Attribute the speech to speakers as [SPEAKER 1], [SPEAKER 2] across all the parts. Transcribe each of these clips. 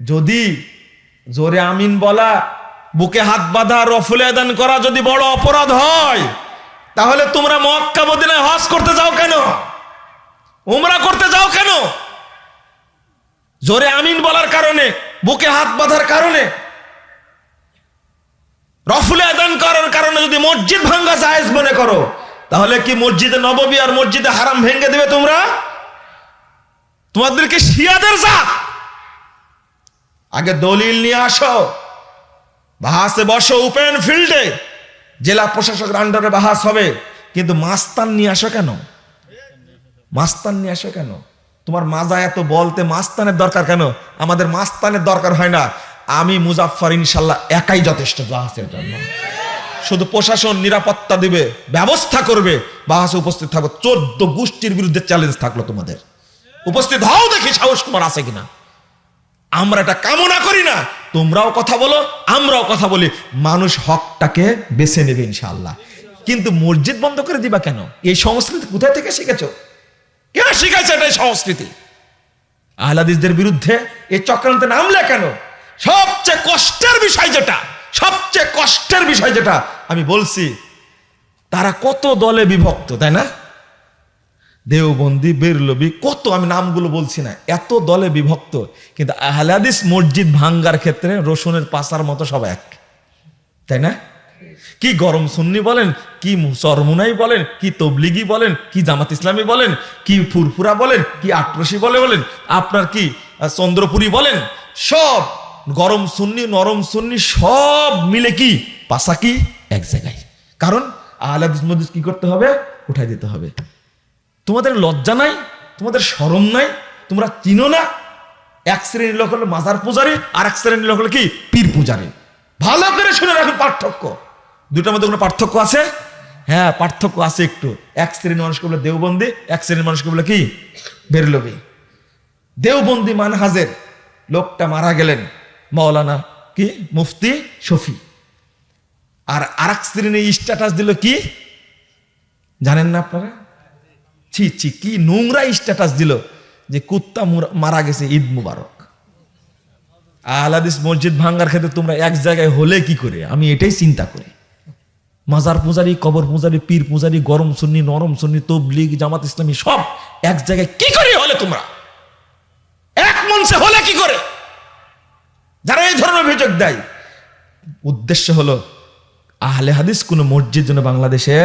[SPEAKER 1] যদি জোরে আমিন বলা, বুকে হাত বাঁধা রফুল আদান করা যদি বড় অপরাধ হয়, তাহলে তোমরা মক্কা, মদিনায় হজ করতে যাও কেন? উমরা করতে যাও কেন? জোরে আমিন বলার কারণে, বুকে হাত বাঁধার কারণে রফুল আদান করার কারণে যদি মসজিদ ভাঙ্গা জায়েজ মনে করো, তাহলে কি মসজিদে নববী আর মসজিদে হারাম ভেঙে দেবে তোমরা? তোমাদেরকে শিয়াদের জাত। আগে দলিল নিয়ে আসো। বাহাসে বসো ওপেন ফিল্ডে। জেলা প্রশাসকের আন্ডারে বাহাস হবে। কিন্তু মাস্তান নিয়ে আসো কেন? মাস্তান নিয়ে আসো কেন? তোমার মাজা এত বলতে মাস্তানের দরকার কেন? আমাদের মাস্তানের দরকার হয় না। আমি মুজাফফর ইনশাল্লাহ একাই যথেষ্ট জাহাজের জন্য। শুধু প্রশাসন নিরাপত্তা দিবে, ব্যবস্থা করবে বাহাসে উপস্থিত থাকব। চোদ্দ গোষ্ঠীর বিরুদ্ধে চ্যালেঞ্জ থাকল তোমাদের। উপস্থিত হও দেখি সাহস তোমার আছে কিনা। আমরা এটা কামনা করি না। তোমরাও কথা বলো, আমরাও কথা বলি। মানুষ হকটাকে বেছে নেবে ইনশাআল্লাহ। কিন্তু মসজিদ বন্ধ করে দিবা কেন? এই সংস্কৃতি কোথায় থেকে শিখেছো? কে শিখাইছে এই সংস্কৃতি? আহলাদিসদের বিরুদ্ধে এই চক্রান্তে নামলে কেন? সবচেয়ে কষ্টের বিষয় যেটা, সবচেয়ে কষ্টের বিষয় যেটা আমি বলছি, তারা কত দলে বিভক্ত, তাই না? দেওবন্দি, বেরলবি, কত আমি নামগুলো বলছি না, এত দলে বিভক্ত। কিন্তু আহলাদিস মসজিদ ভাঙ্গার ক্ষেত্রে রসুনের পাশার মতো সব এক। তাই না? কি গরম সুন্নি বলেন, কি চরমুনাই বলেন, কি তবলিগি বলেন, কি জামাত ইসলামী বলেন, কি ফুরফুরা বলেন, কি আটরসি বলে বলেন, আপনার কি চন্দ্রপুরি বলেন, সব গরম সুন্নি, নরম সুন্নি সব মিলে কি পাশা কি? এক জায়গায়। কারণ আহলাদিস মসজিদ কি করতে হবে? উঠাই দিতে হবে। তোমাদের লজ্জা নাই? তোমাদের শরম নাই? তোমরা চিনো না? এক শ্রেণির লোক হলো মাজার পূজারি আর এক শ্রেণির লোক হলো কি? পীর পূজারি। ভালো করে শুনে রাখুন পার্থক্য। দুটার মধ্যে কোনো পার্থক্য আছে? হ্যাঁ পার্থক্য আছে একটু। এক শ্রেণির মানুষকে বলে দেওবন্দি, এক শ্রেণির মানুষকে বলে কি? বেরলবি। দেওবন্দি মানহাজের লোকটা মারা গেলেন, মাওলানা কি? মুফতি শফি। আর আরেক শ্রেণি স্ট্যাটাস দিল কি? জানেন না আপনারা? ছি ছি, কি নোংরা স্ট্যাটাস দিল যে কুত্তা মারা গেছে ঈদ মুবারক। আহলাদিস মসজিদ ভাঙ্গার ক্ষেত্রে তোমরা এক জায়গায় হলে কি করে? আমি এটাই চিন্তা করি। মাজার পূজারি, কবর পূজারি, পীর পূজারি, গরম সুন্নি, নরম সুন্নি, তবলিগ, জামাত ইসলামী সব এক জায়গায় কি করে হলে তোমরা? এক মঞ্চে হলে কি করে? যারা এই ধরনের অভিযোগ দেয়, উদ্দেশ্য হলো, আহলে হাদিস কোন মসজিদ যেন বাংলাদেশে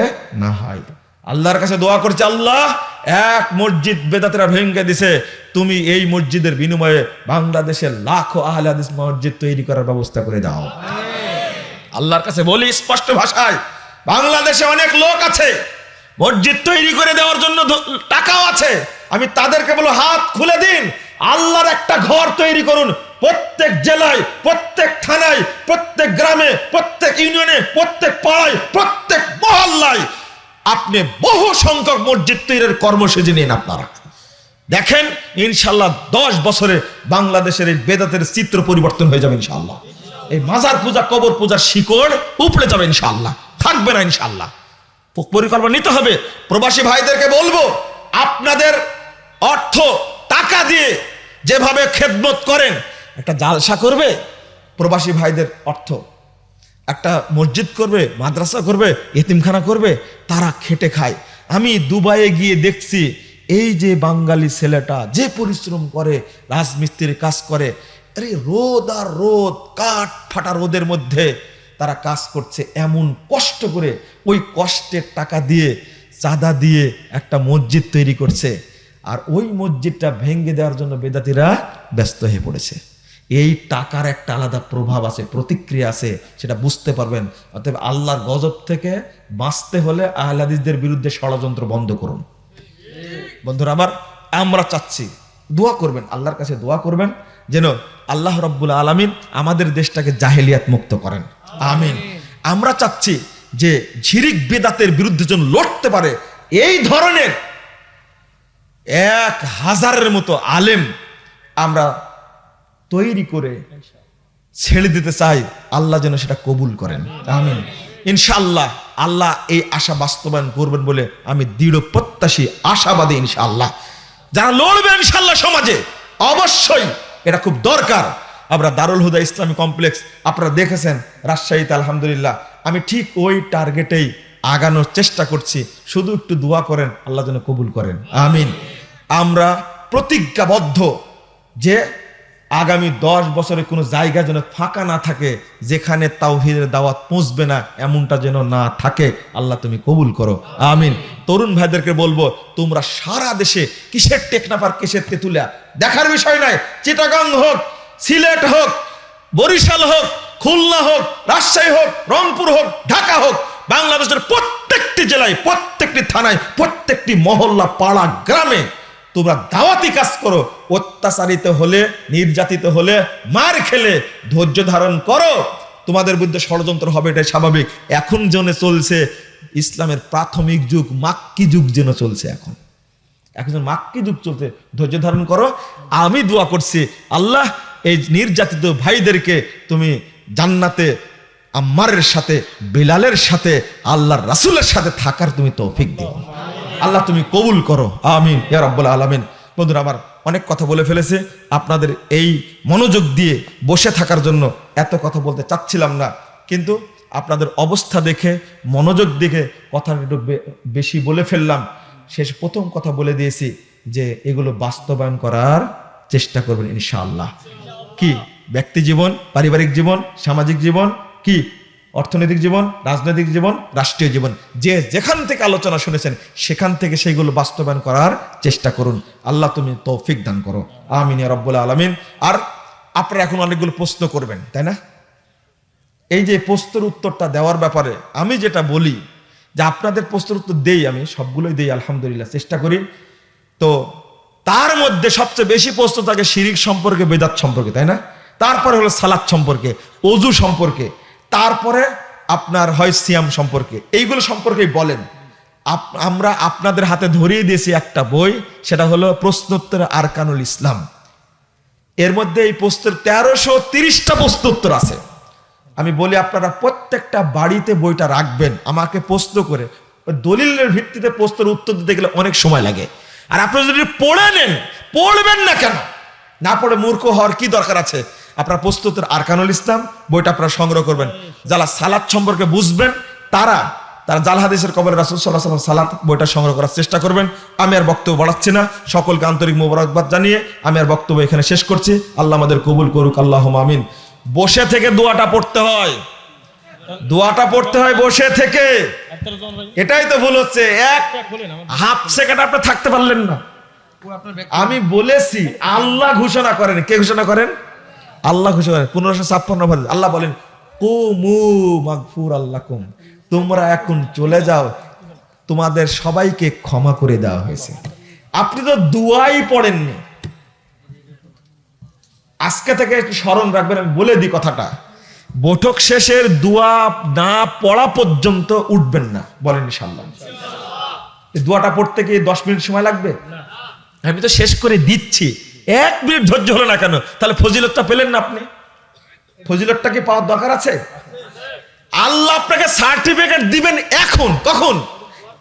[SPEAKER 1] না হয়। আল্লাহর কাছে দোয়া করছে আল্লাহ এক মসজিদ বেদাতেরা ভেঙে দিছে। তুমি এই মসজিদের বিনিময়ে বাংলাদেশের লাখো আহলে হাদিস মসজিদ তৈরি করার ব্যবস্থা করে দাও। আল্লাহর কাছে বলি স্পষ্ট ভাষায় বাংলাদেশে অনেক লোক আছে মসজিদ তৈরি করে দেওয়ার জন্য টাকাও আছে। আমি তাদেরকে বলো হাত খুলে দিন। আল্লাহর একটা ঘর তৈরি করুন। প্রত্যেক জেলায় প্রত্যেক থানায় প্রত্যেক গ্রামে প্রত্যেক ইউনিয়নে প্রত্যেক পাড়ায় প্রত্যেক আপনি বহু সংখ্যক মসজিদ তৈরির কর্মসূচি নিন আপনারা। দেখেন ইনশাল্লাহ দশ বছরে বাংলাদেশের এই বেদাতের চিত্র পরিবর্তন হয়ে যাবে ইনশাল্লাহ এই মাজার পূজা, কবর পূজার শিকড় উপড়ে যাবে ইনশাল্লাহ থাকবে না ইনশাল্লাহ পরিকল্পনা নিতে হবে। প্রবাসী ভাইদেরকে বলব, আপনাদের অর্থ, টাকা দিয়ে যেভাবে খেদমত করেন, একটা জালসা করবে, প্রবাসী ভাইদের অর্থ। একটা মসজিদ করবে, মাদ্রাসা করবে, এতিমখানা করবে, তারা খেটে খায়। আমি দুবাইয়ে গিয়ে দেখছি, এই যে বাঙালি ছেলেটা যে পরিশ্রম করে, রাজমিস্ত্রির কাজ করে, আরে রোদ আর রোদ, কাঠ ফাটা রোদের মধ্যে তারা কাজ করছে এমন কষ্ট করে, ওই কষ্টের টাকা দিয়ে, চাঁদা দিয়ে একটা মসজিদ তৈরি করছে। আর ওই মসজিদটা ভেঙে দেওয়ার জন্য বেদাতিরা ব্যস্ত হয়ে পড়েছে। এই টাকার একটা আলাদা প্রভাব আছে, প্রতিক্রিয়া আছে, সেটা বুঝতে পারবেন। অতএব আল্লাহর গজব থেকে বাঁচতে হলে আহলাদিসদের বিরুদ্ধে ষড়যন্ত্র বন্ধ করুন। বন্ধুরা আবার আমরা চাচ্ছি, দোয়া করবেন, আল্লাহর কাছে দোয়া করবেন, যেন আল্লাহ রব্বুল আলমিন আমাদের দেশটাকে জাহেলিয়াত মুক্ত করেন। আমিন। আমরা চাচ্ছি যে ঝিরিক বেদাতের বিরুদ্ধে যেন লড়তে পারে, এই ধরনের এক হাজারের মতো আলেম আমরা তৈরি করে ছেড়ে দিতে চাই, আল্লাহ যেন সেটা কবুল করেন। আমিন। ইনশাআল্লাহ, আল্লাহ এই আশা বাস্তবায়ন করবেন বলে আমি দৃঢ় প্রত্যাশী, আশাবাদী ইনশাআল্লাহ। যারা লড়বে ইনশাআল্লাহ সমাজে, অবশ্যই এটা খুব দরকার। আমরা দারুল হুদা ইসলামী কমপ্লেক্স, আপনারা দেখেছেন, রাজশাহীতে আলহামদুলিল্লাহ, আমি ঠিক ওই টার্গেটেই আগানোর চেষ্টা করছি। শুধু একটু দোয়া করেন, আল্লাহ যেন কবুল করেন। আমিন। আমরা প্রতিজ্ঞাবদ্ধ যে আগামী দশ বছরে কোনো জায়গা যেন ফাঁকা না থাকে, যেখানে তাওহিদের দাওয়াত পৌঁছবে না, এমনটা যেন না থাকে, আল্লাহ তুমি কবুল করো। আমিন। তরুণ ভাইদেরকে বলব, তোমরা সারা দেশে কিসের টেকনাফার, কিসের তেতুলিয়া? দেখার বিষয় নাই। চিটাগাং হোক, সিলেট হোক, বরিশাল হোক, খুলনা হোক, রাজশাহী হোক, রংপুর হোক, ঢাকা হোক, বাংলাদেশের প্রত্যেকটি জেলায়, প্রত্যেকটি থানায়, প্রত্যেকটি মহল্লা, পাড়া, গ্রামে তোমরা দাওয়াতি কাজ করো, অত্যাচারিত হলে, নির্যাতিত হলে মার খেলে, ধৈর্য ধারণ করো। তোমাদের বিরুদ্ধে ষড়যন্ত্র হবে, এটাই স্বাভাবিক। এখন যেন চলছে, ইসলামের প্রাথমিক যুগ, মাক্কি যুগ যেন চলছে এখন। এখন মাক্কি যুগ চলছে, ধৈর্য ধারণ করো। আমি দোয়া করছি, আল্লাহ, এই নির্যাতিত ভাইদেরকে তুমি জান্নাতে, আম্মারের সাথে, বিলালের সাথে, আল্লাহর রাসূলের সাথে থাকার তুমি তৌফিক দিও। আল্লাহ তুমি কবুল করো। আমিন। ইয়া রাব্বুল আলামিন। বন্ধুরা, আমার অনেক কথা বলে ফেলেছে। আপনাদের এই মনোযোগ দিয়ে বসে থাকার জন্য এত কথা বলতে চাচ্ছিলাম না। কিন্তু আপনাদের অবস্থা দেখে, মনোযোগ দেখে কথা একটু বেশি বলে ফেললাম। শেষ প্রথম কথা বলে দিয়েছি যে, এগুলো বাস্তবায়ন করার চেষ্টা করবেন ইনশাআল্লাহ। কি? ব্যক্তি জীবন, পারিবারিক জীবন, সামাজিক জীবন, কি? অর্থনৈতিক জীবন, রাজনৈতিক জীবন, রাষ্ট্রীয় জীবন, যে যেখান থেকে আলোচনা শুনেছেন, সেখান থেকে সেইগুলো বাস্তবায়ন করার চেষ্টা করুন। আল্লাহ তুমি তৌফিক দান করো। আমিন রব্বুল আলামিন। আর আপনারা এখন অনেকগুলো প্রশ্ন করবেন, তাই না? এই যে প্রশ্নের উত্তরটা দেওয়ার ব্যাপারে আমি যেটা বলি, যে আপনাদের প্রশ্নের উত্তর দেই আমি, সবগুলোই দেই, আলহামদুলিল্লাহ, চেষ্টা করি। তো তার মধ্যে সবচেয়ে বেশি প্রশ্ন থাকে শিরিক সম্পর্কে, বেদাত সম্পর্কে, তাই না? তারপরে হলো সালাদ সম্পর্কে, অজু সম্পর্কে। তারপরে আপনার হয় সিয়াম সম্পর্কে। এইগুলো সম্পর্কেই বলেন। আমরা আপনাদের হাতে ধরিয়ে দিয়েছি একটা বই, সেটা হলো প্রশ্নোত্তর আরকানুল ইসলাম। এর মধ্যে এই প্রশ্নের তেরোশো তিরিশটা প্রশ্ন উত্তর আছে। আমি বলি, আপনারা প্রত্যেকটা বাড়িতে বইটা রাখবেন, আমাকে প্রশ্ন করে। দলিলের ভিত্তিতে প্রশ্নের উত্তর দিতে গেলে অনেক সময় লাগে। আর আপনারা যদি পড়ে নেন, পড়বেন না কেন? না পড়ে মূর্খ হওয়ার কি দরকার আছে? আপনারা প্রস্তুতের আরকানুল ইসলাম বইটা আপনারা সংগ্রহ করবেন। যারা সালাদ সম্পর্কে বুঝবেন তারা তারা জাল হাদিসের কবর রাসুল সাল্লাহ সাল্লাম সালাত বইটা সংগ্রহ করার চেষ্টা করবেন। আমি আর বক্তব্য বাড়াচ্ছি না। সকলকে আন্তরিক মোবারকবাদ জানিয়ে আমি আর বক্তব্য এখানে শেষ করছি। আল্লাহ আমাদের কবুল করুক আল্লাহ আমিন। বসে থেকে দোয়াটা পড়তে হয়। দোয়াটা পড়তে হয় বসে থেকে। এটাই তো ভুল হচ্ছে। এক হাফ সেকেন্ড আপনি থাকতে পারলেন না। আমি বলেছি আল্লাহ ঘোষণা করেন। কে ঘোষণা করেন? আল্লাহ ঘোষণা করেন পনেরোশো ছাপ্পান্ন ভাবে আল্লাহ বলেন, কুমু মাগফুর আল্লাহ কুম তোমরা এখন চলে যাও। তোমাদের সবাইকে ক্ষমা করে দেওয়া হয়েছে। আপনি তো দুয়াই পড়েননি। আজকে থেকে একটু স্মরণ রাখবেন, আমি বলে দিই কথাটা। বৈঠক শেষের দোয়া না পড়া পর্যন্ত উঠবেন না, বলেন ইনশাল্লাহ দোয়াটা পড়তে কি দশ মিনিট সময় লাগবে? আমি তো শেষ করে দিচ্ছি। এক মিনিট ধৈর্য হলো না কেন? তাহলে ফজিলতটা পেলেন না আপনি? ফজিলতটা কি পাওয়ার দরকার আছে? আল্লাহ আপনাকে সার্টিফিকেট দিবেন এখন, কখন?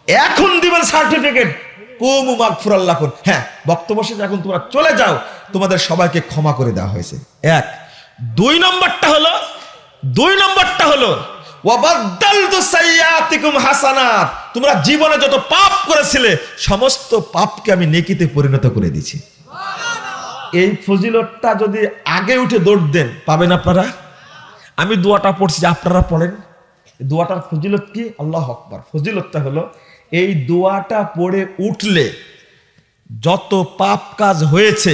[SPEAKER 1] এখন দিবেন সার্টিফিকেট কুমু মাগফুর আল্লাহ হ্যাঁ বক্তব্য শেষে এখন তোমরা চলে যাও। তোমাদের সবাইকে ক্ষমা করে দেওয়া হয়েছে। এক। দুই নম্বরটা হলো, দুই নম্বরটা হলো হাসানাত। তোমরা জীবনে যত পাপ করেছিলে, সমস্ত পাপকে আমি নেকিতে পরিণত করে দিয়েছি। এই ফজিলতটা যদি আগে উঠে দৌড় দেন, পাবেন আপনারা? আমি দোয়াটা পড়ছি আপনারা পড়েন। দোয়াটার ফজিলত কি? আল্লাহ আকবার। ফজিলতটা হলো, এই দোয়াটা পড়ে উঠলে যত পাপ কাজ হয়েছে,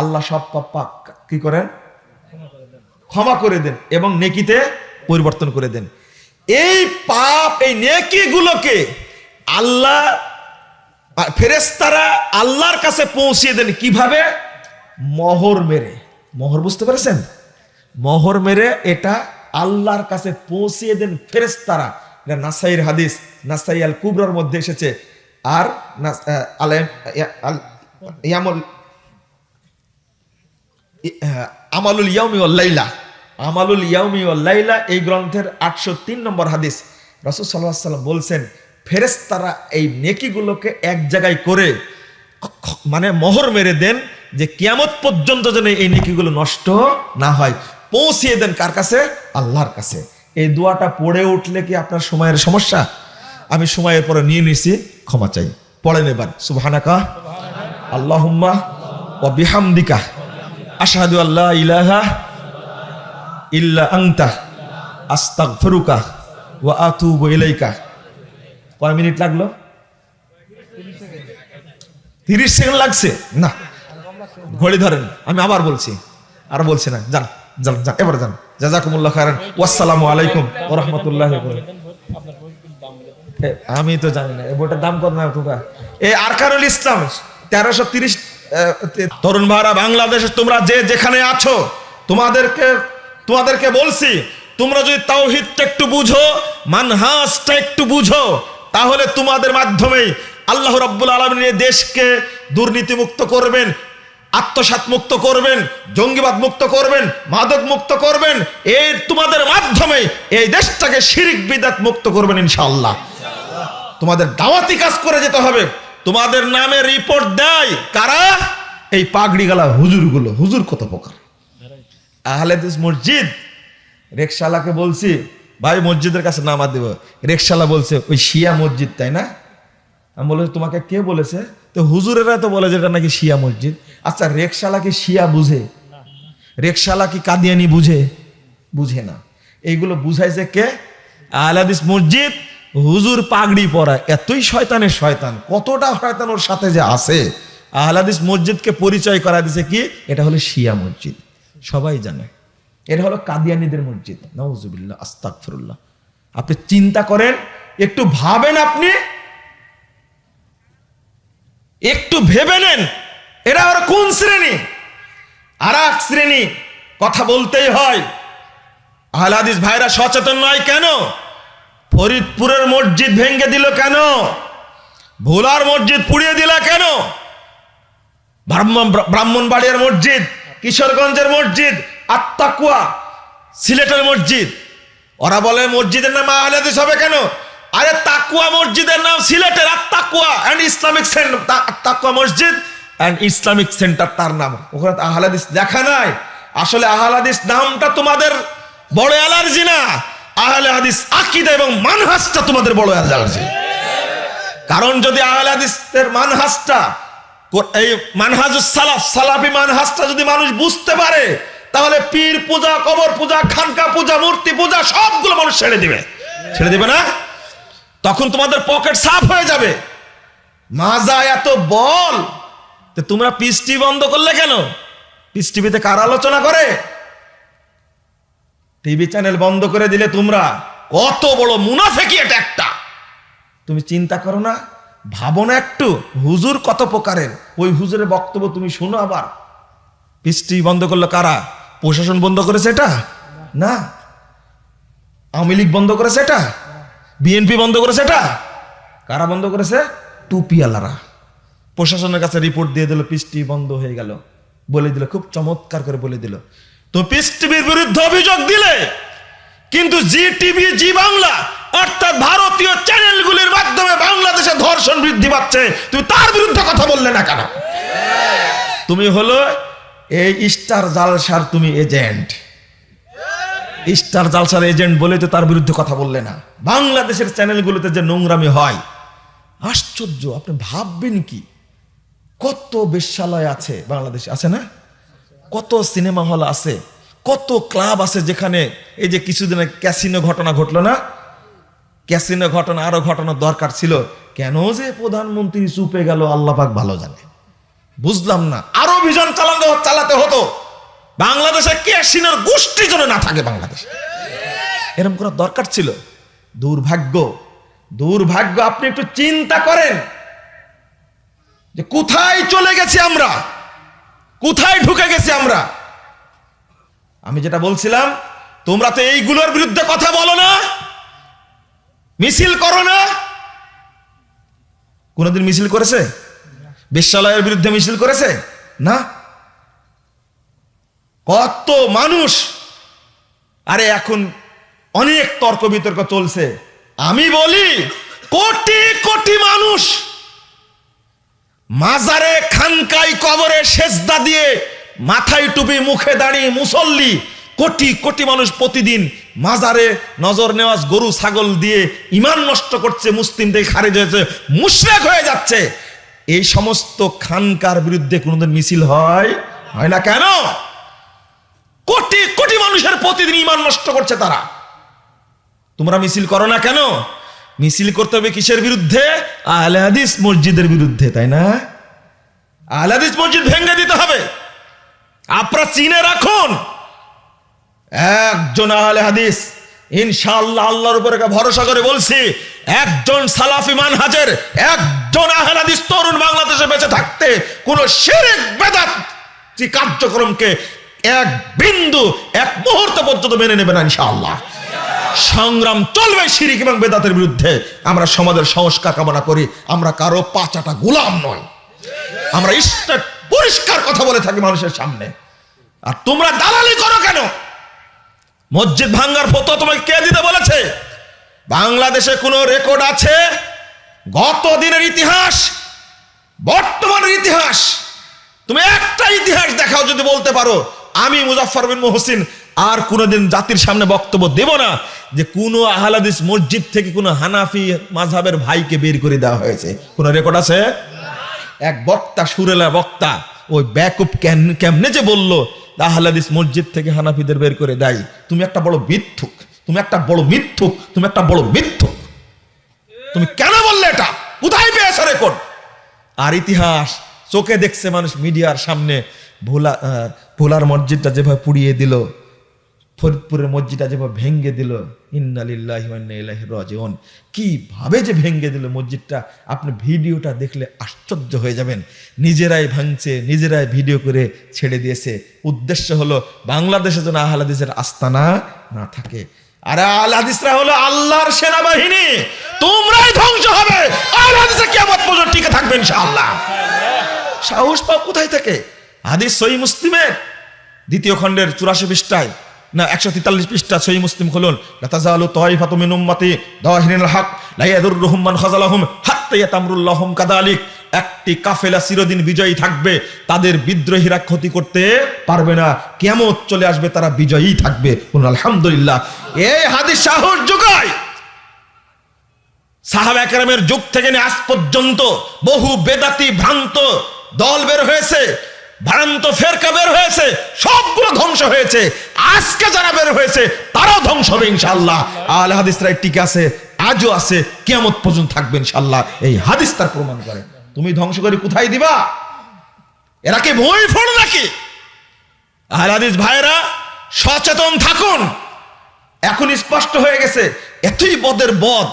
[SPEAKER 1] আল্লাহ সব পাপ পাপ কি করেন? ক্ষমা করে দেন এবং নেকিতে পরিবর্তন করে দেন। এই পাপ, এই নেকিগুলোকে আল্লাহ ফেরেস্তারা আল্লাহর কাছে পৌঁছিয়ে দেন কীভাবে? মোহর মেরে। মোহর বুঝতে পেরেছেন? মোহর মেরে এটা আল্লাহর কাছে পৌঁছিয়ে দেন ফেরেস্তারা এটা নাসাইর হাদিস, নাসাই আল কুবরার মধ্যে এসেছে। আর আমালুল ইয়াউমি লাইলা। আমালুল ইয়াউমি লাইলা এই গ্রন্থের আটশো তিন নম্বর হাদিস। রসুল সাল্লাহ সাল্লাম বলছেন, ফেরেশতারা এই নেকিগুলোকে এক জায়গায় করে মানে মোহর মেরে দেন যে কিয়ামত পর্যন্ত যেন এই নেকিগুলো নষ্ট না হয়, পৌঁছিয়ে দেন কার কাছে? আল্লাহর কাছে। এই দোয়াটা পড়ে উঠলে কি আপনার সময়ের সমস্যা? আমি সময়ের পরে নিয়ে নিছি ক্ষমা চাই। পড়েন এবার। সুবহানাকা। আল্লাহুম্মা ওয়া বিহামদিকা। আশহাদু আল্লা ইলাহা ইল্লা আনতা। আস্তাগফিরুকা ওয়া আতুবু ইলাইকা। কয় মিনিট লাগল? তিরিশ সেকেন্ড লাগছে? না। ঘড়ি ধরেন, আমি আবার বলছি। আর বলছি না, যান যান যান, এবার যান। জাজাকুমুল্লাহ খায়রান। ওয়াসসালামু আলাইকুম ওয়া রাহমাতুল্লাহি ওয়া। আমি তো জানি না বইটার দাম কত না তোমরা? এই আরকানুল ইসলাম, তেরোশো তিরিশ তরুণ ভাইরা বাংলাদেশে তোমরা যে যেখানে আছো, তোমাদেরকে তোমাদেরকে বলছি, তোমরা যদি তাওহিদটা একটু বুঝো, মানহাজটা একটু বুঝো, তাহলে তোমাদের মাধ্যমেই আল্লাহ রাব্বুল আলমিন দেশকে দুর্নীতিমুক্ত করবেন। আত্মসাত মুক্ত করবেন, জঙ্গিবাদ মুক্ত করবেন, মাদক মুক্ত করবেন এই তোমাদের মাধ্যমে এই দেশটাকে শিরিক বিদাত মুক্ত করবেন ইনশাআল্লাহ। তোমাদের দাওয়াতি কাজ করে যেতে হবে। তোমাদের নামে রিপোর্ট দেয় কারা? এই পাগড়ি গালা হুজুরগুলো। হুজুর কত প্রকার? আহলেদিস মসজিদ রেকশালাকে বলছি, ভাই, মসজিদের কাছে নামা দেব। রেকশালা বলছে, ওই শিয়া মসজিদ, তাই না? আমি বলে তোমাকে কে বলেছে? তো হুজুরেরা তো বলে যেটা নাকি শিয়া মসজিদ। আচ্ছা রেকশালা কি শিয়া বুঝে? রেকশালা কি কাদিয়ানি বুঝে? বুঝে না। এইগুলো বুঝাইছে কে? আলাদিস মসজিদ, হুজুর পাগড়ি পরা এতই শয়তানের শয়তান, কতটা শয়তান ওর সাথে যে আছে? আহলাদিস মসজিদকে পরিচয় করা দিছে কি? এটা হলো শিয়া মসজিদ। সবাই জানে। এটা হলো কাদিয়ানিদের মসজিদ। নওজুবিল্লাহ আস্তাগফিরুল্লাহ। আপনি চিন্তা করেন, একটু ভাবেন আপনি একটু ভেবে নেন, এরা আবার কোন শ্রেণি? আর এক শ্রেণি, কথা বলতেই হয়। আহলাদিস ভাইরা সচেতন নয় কেন? ফরিদপুরের মসজিদ ভেঙে দিল কেন? ভোলার মসজিদ পুড়িয়ে দিলা কেন? ব্রাহ্মণ, ব্রাহ্মণবাড়িয়ার মসজিদ, কিশোরগঞ্জের মসজিদ, আত্মাকুয়া, সিলেটের মসজিদ। ওরা বলে মসজিদের নাম আহলাদিস হবে কেন? আরে তাকুয়া মসজিদের নাম সিলেটের আত্মাকুয়া অ্যান্ড ইসলামিক সেন্টার তাকুয়া মসজিদ অ্যান্ড ইসলামিক সেন্টার তার নাম। ওখানে আহলাদিস দেখা নাই। আসলে আহলাদিস নামটা তোমাদের বড় অ্যালার্জি না। আহলে হাদিস আকিদা এবং মানহাজটা তোমাদের বড় অ্যালার্জি। কারণ যদি আহলে হাদিসের মানহাজটা এই মানহাজুস সালাফ, সালাফি মানহাজটা যদি মানুষ বুঝতে পারে, তাহলে পীর পূজা, কবর পূজা, খানকা পূজা, মূর্তি পূজা, সবগুলো মানুষ ছেড়ে দিবে। ছেড়ে দিবে না? তখন তোমাদের পকেট সাফ হয়ে যাবে। মাজা এত বল তোমরা পিস টিভি বন্ধ করলে কেন? পিস টিভিতে কার আলোচনা করে? টিভি চ্যানেল বন্ধ করে দিলে তোমরা কত বড় মুনাফেকি এটা একটা। তুমি চিন্তা করো না, ভাবো না একটু, হুজুর কত প্রকারের, ওই হুজুরের বক্তব্য তুমি শোনো আবার। পিসটি বন্ধ করল কারা? প্রশাসন বন্ধ করেছে এটা? না। আওয়ামী লীগ বন্ধ করেছে এটা? বিএনপি বন্ধ করেছে এটা? কারা বন্ধ করেছে? টুপিয়ালারা প্রশাসনের কাছে রিপোর্ট দিয়ে দিল, পিসটি বন্ধ হয়ে গেল। বলে দিল, খুব চমৎকার করে বলে দিল। তো পিস টিভির বিরুদ্ধে অভিযোগ দিলে, কিন্তু জি টিভি জি বাংলা অর্থাৎ ভারতীয় চ্যানেলগুলির মাধ্যমে বাংলাদেশে ধর্ষণ বৃদ্ধি পাচ্ছে। তুমি তার বিরুদ্ধে কথা বললে না কেন? তুমি হলো এই স্টার জালসার তুমি এজেন্ট স্টার জালসার এজেন্ট বলে তো তার বিরুদ্ধে কথা বললে না। বাংলাদেশের চ্যানেলগুলোতে যে নোংরামি হয়, আশ্চর্য, আপনি ভাববেন কি? কত বেশ্যালয় আছে বাংলাদেশে, আছে না? কত সিনেমা হল আছে, কত ক্লাব আছে যেখানে এই যে কিছুদিনের ক্যাসিনো ঘটনা ঘটলো না? ক্যাসিনো ঘটনা, আরও ঘটনা দরকার ছিল। কেন যে প্রধানমন্ত্রী চুপে গেল আল্লাপাক ভালো জানে। বুঝলাম না। আরও ভীষণ চালানো, চালাতে হতো। বাংলাদেশে ক্যাসিনোর গোষ্ঠী যেন না থাকে বাংলাদেশে। এরকম করার দরকার ছিল? দুর্ভাগ্য। দুর্ভাগ্য, আপনি একটু চিন্তা করেন। যে কোথায় চলে গেছি আমরা? কোথায় ঢুকে গেছি আমরা? আমি যেটা বলছিলাম, তোমরা তো এইগুলোর বিরুদ্ধে কথা বলো না, মিছিল করো না। কোনোদিন মিছিল করেছে? বিশ্বলয়ের বিরুদ্ধে মিছিল করেছে? না? কত মানুষ। আরে এখন অনেক তর্ক বিতর্ক চলছে। আমি বলি, কোটি কোটি মানুষ মাজারে খানকাই কবরে সেজদা দিয়ে মাথায় টুপি, মুখে দাঁড়িয়ে মুসল্লি কোটি কোটি মানুষ প্রতিদিন মাজারে নজর নেওয়াজ গরু, ছাগল দিয়ে ইমান নষ্ট করছে, মুসলিম থেকে খারিজ হয়েছে, মুশরেক হয়ে যাচ্ছে। এই সমস্ত খানকার বিরুদ্ধে কোনোদিন মিছিল হয় হয় না কেন? কোটি কোটি মানুষের প্রতিদিন ইমান নষ্ট করছে তারা। তোমরা মিছিল করো না কেন? মিছিল করতে হবে কিসের বিরুদ্ধে? আহলে হাদিস মসজিদের বিরুদ্ধে, তাই না? আহলে হাদিস মসজিদ ভেঙে দিতে হবে। আপনারা চিনে রাখুন। একজন আহলে হাদিস, ইনশাআল্লাহ আল্লাহর উপরে ভরসা করে বলছি, একজন সালাফি মানহাজের, একজন আহলে হাদিস তরুণ বাংলাদেশে বেঁচে থাকতে কোন শিরক, বেদাত, কার্যক্রমকে এক বিন্দু, এক মুহূর্ত পর্যন্ত মেনে নেবে না ইনশাআল্লাহ। সংগ্রাম চলবে শিরিক এবং বেদাতের বিরুদ্ধে। আমরা সমাজের সংস্কার কামনা করি। আমরা কারও পাচাটা গোলাম নয় আমরা স্টেট পরিষ্কার কথা বলে থাকি মানুষের সামনে। আর তোমরা দালালি করো কেন? মসজিদ ভাঙ্গার ফটো তোমাকে কে দিতে বলেছে? বাংলাদেশে কোনো রেকর্ড আছে? গত দিনের ইতিহাস, বর্তমানের ইতিহাস। তুমি একটা ইতিহাস দেখাও যদি বলতে পারো। আমি মুজাফর বিন মুহসিন, আর কোনোদিন জাতির সামনে বক্তব্য দেব না যে কোনো আহলাদিস মসজিদ থেকে কোনো হানাফি মাঝহাবের ভাইকে বের করে দেওয়া হয়েছে। কোনো রেকর্ড আছে? এক বক্তা, সুরেলা বক্তা, ওই ব্যাকআপ কেমনে যে বলল, আহলাদিস মসজিদ থেকে হানাফিদের বের করে দেয়। তুমি একটা বড় মিথ্যুক, তুমি একটা বড় মিথ্যুক, তুমি একটা বড় মিথ্যুক। তুমি কেন বললে এটা? কোথায় পেয়েছ রেকর্ড আর ইতিহাস, চোখে দেখছে মানুষ মিডিয়ার সামনে ভোলা ভোলার মসজিদটা যেভাবে পুড়িয়ে দিল, ফরিদপুরের মসজিদটা যেভাবে ভেঙ্গে দিল, ইন্নালিল্লাহি ওয়া ইন্না ইলাইহি কীভাবে যে ভেঙ্গে দিল মসজিদটা, আপনি ভিডিওটা দেখলে আশ্চর্য হয়ে যাবেন। নিজেরাই ভাঙছে, নিজেরাই ভিডিও করে ছেড়ে দিয়েছে। উদ্দেশ্য হলো, বাংলাদেশে যেন আহলাদিসের আস্তানা না থাকে। আর আহলাদিসরা হলো আল্লাহর সেনাবাহিনী। তোমরাই ধ্বংস হবে। কিয়ামত পর্যন্ত টিকে থাকবে ইনশাআল্লাহ। সাহস পাও কোথায় থেকে? হাদিস সহি মুসলিমের দ্বিতীয় খণ্ডের চুরাশি পৃষ্ঠায়, না, একশো তেতাল্লিশ পৃষ্ঠা সহি মুসলিম খুলুন। মিন মান হাত্তা কাদালিক একটি কাফেলা চিরদিন বিজয়ী থাকবে, তাদের বিদ্রোহীরা ক্ষতি করতে পারবে না। কেমন চলে আসবে, তারা বিজয়ী থাকবে। আলহামদুলিল্লাহ। এই হাদিস সাহস যোগায়। সাহাব একরামের যুগ থেকে আজ পর্যন্ত বহু বেদাতি ভ্রান্ত দল বের হয়েছে। ভ্রান্ত ফেরকা বের হয়েছে, সবগুলো ধ্বংস হয়েছে। আজকে যারা বের হয়েছে, তারাও ধ্বংস হবে ইনশাল্লাহ আল হাদিসরা টিকে আছে, আজও আছে, কিয়ামত পর্যন্ত থাকবে ইনশাল্লাহ এই হাদিস তার প্রমাণ করে। তুমি ধ্বংস করে কোথায় দিবা? এরা কি বই ফোন নাকি? আহল হাদিস ভাইরা সচেতন থাকুন। এখন স্পষ্ট হয়ে গেছে, এতই বদের বদ।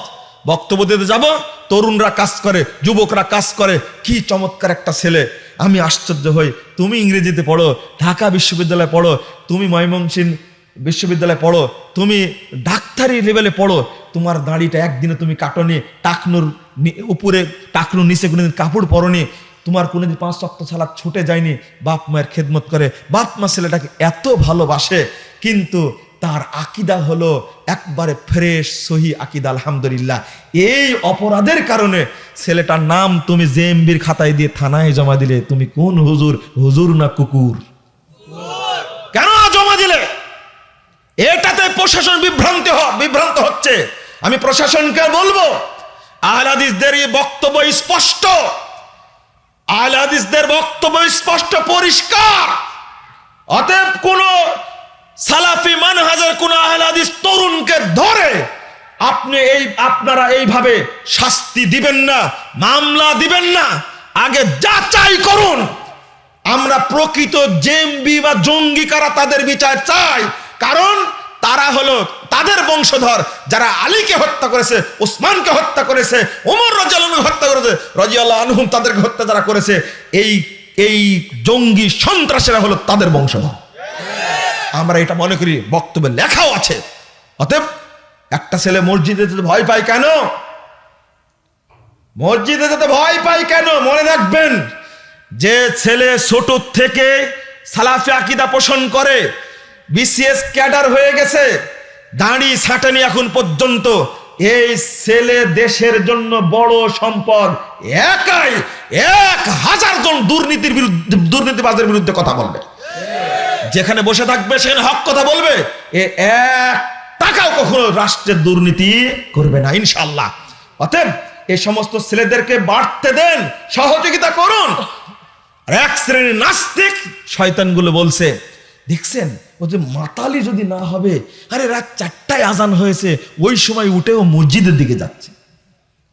[SPEAKER 1] বক্তব্য দিতে যাব, তরুণরা কাজ করে, যুবকরা কাজ করে, কি চমৎকার একটা ছেলে। আমি আশ্চর্য হই। তুমি ইংরেজিতে পড়ো, ঢাকা বিশ্ববিদ্যালয়ে পড়ো, তুমি ময়মনসিং বিশ্ববিদ্যালয়ে পড়ো, তুমি ডাক্তারি লেভেলে পড়ো, তোমার দাড়িটা একদিনে তুমি কাটনি, টাকনুর উপরে টাকনুর নিচে কোনোদিন কাপড় পরনি, তোমার কোনোদিন পাঁচ সপ্তাহ ছাড়া ছুটে যায়নি, বাপ মায়ের খেদমত করে। বাপ মা ছেলেটাকে এত ভালোবাসে, কিন্তু তার আকিদা হলো একবারে ফ্রেশ, সহি আকিদা, আলহামদুলিল্লাহ। এই অপরাধের কারণে ছেলেটার নাম তুমি জেএমবির খাতায় দিয়ে থানায় জমা দিলে, তুমি কোন হুজুর হুজুর না কুকুর? কেন জমা দিলে? এটাতে প্রশাসন বিভ্রান্ত বিভ্রান্ত হচ্ছে। আমি প্রশাসনকে বলব, আহলাদিসদের এই বক্তব্য স্পষ্ট। আহলাদিসদের বক্তব্য স্পষ্ট, পরিষ্কার। অতএব কোন সালাফি মানহাজের কোন আহলাদিস তরুণকে ধরে আপনি এই, আপনারা এইভাবে শাস্তি দিবেন না, মামলা দিবেন না, আগে যাচাই করুন। আমরা প্রকৃত জেএমবি বা জঙ্গি কারা তাদের বিচার চাই। কারণ তারা হলো তাদের বংশধর, যারা আলীকে হত্যা করেছে ওসমানকে হত্যা করেছে, ওমর রাজিয়ালকে হত্যা করেছে রাজিয়াল্লাহ আনহুম তাদেরকে হত্যা যারা করেছে, এই এই জঙ্গি সন্ত্রাসীরা হলো তাদের বংশধর। আমরা এটা মনে করি, বক্তব্যে লেখাও আছে। অতএব একটা ছেলে মসজিদে যেতে ভয় পায় কেন? মসজিদে যেতে ভয় পায় কেন? মনে রাখবেন, যে ছেলে ছোট থেকে সালাফি আকিদা পোষণ করে বিসিএস ক্যাডার হয়ে গেছে, দাঁড়ি ছাটেনি এখন পর্যন্ত, এই ছেলে দেশের জন্য বড় সম্পদ। একাই এক হাজার জন দুর্নীতির বিরুদ্ধে, দুর্নীতিবাজের বিরুদ্ধে কথা বলবে। যেখানে বসে থাকবে, সেখানে হক কথা বলবে। এ এক টাকাও কখনো রাষ্ট্রের দুর্নীতি করবে না ইনশাল্লাহ অতএব এই সমস্ত ছেলেদেরকে বাড়তে দেন, সহযোগিতা করুন। আর এক শ্রেণির নাস্তিক শয়তানগুলো বলছে, দেখছেন, ও যে মাতালি যদি না হবে, আরে রাত চারটায় আজান হয়েছে, ওই সময় উঠে ও মসজিদের দিকে যাচ্ছে।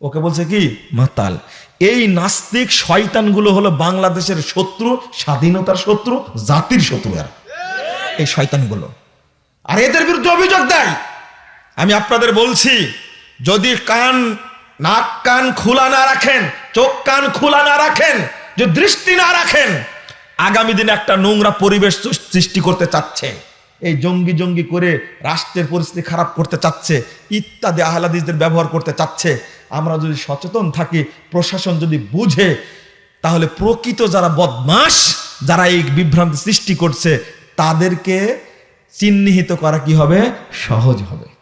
[SPEAKER 1] ওকে বলছে কি? মাতাল। এই নাস্তিক শয়তানগুলো হলো বাংলাদেশের শত্রু, স্বাধীনতার শত্রু, জাতির শত্রু এরা। এই শয়তানগুলো। আর এদের বিরুদ্ধে অভিযোগ দেয়। আমি আপনাদের বলছি, যদি কান, নাক কান খোলা না রাখেন, চোখ কান খোলা না রাখেন যে দৃষ্টি না রাখেন, আগামী দিনে একটা নোংরা পরিবেশ সৃষ্টি করতে চাচ্ছে। এই জঙ্গি জঙ্গি করে রাষ্ট্রের পরিস্থিতি খারাপ করতে চাচ্ছে, ইত্যাদি আহলাদিসদের ব্যবহার করতে চাচ্ছে। আমরা যদি সচেতন থাকি, প্রশাসন যদি বুঝে, তাহলে প্রকৃত যারা বদমাস যারা এই বিভ্রান্তি সৃষ্টি করছে তাদেরকে চিহ্নিত করা কি হবে? সহজ হবে।